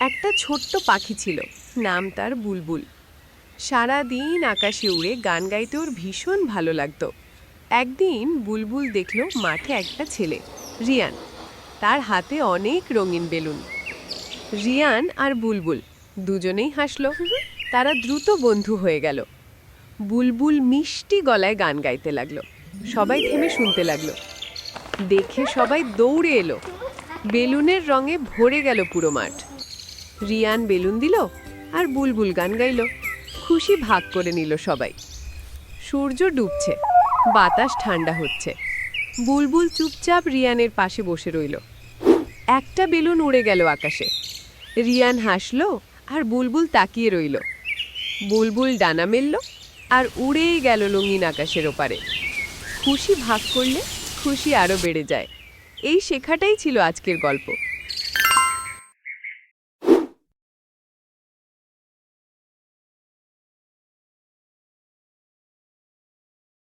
একটা ছোট্ট পাখি ছিল, নাম তার বুলবুল। সারা দিন আকাশে উড়ে গান গাইতে ওর ভীষণ ভালো লাগতো। একদিন বুলবুল দেখল মাঠে একটা ছেলে, রিয়ান। তার হাতে অনেক রঙিন বেলুন। রিয়ান আর বুলবুল দুজনেই হাসলো। তারা দ্রুত বন্ধু হয়ে গেল। বুলবুল মিষ্টি গলায় গান গাইতে লাগল। সবাই থেমে শুনতে লাগল। দেখে সবাই দৌড়ে এলো। বেলুনের রঙে ভরে গেল পুরো মাঠ। রিয়ান বেলুন দিল আর বুলবুল গান গাইল। খুশি ভাগ করে নিল সবাই। সূর্য ডুবছে, বাতাস ঠান্ডা হচ্ছে। বুলবুল চুপচাপ রিয়ানের পাশে বসে রইল। একটা বেলুন উড়ে গেল আকাশে। রিয়ান হাসলো আর বুলবুল তাকিয়ে রইল। বুলবুল ডানা মেলল আর উড়েই গেল রঙিন আকাশের ওপারে। খুশি ভাগ করলে খুশি আরও বেড়ে যায়। এই শেখাটাই ছিল আজকের গল্প।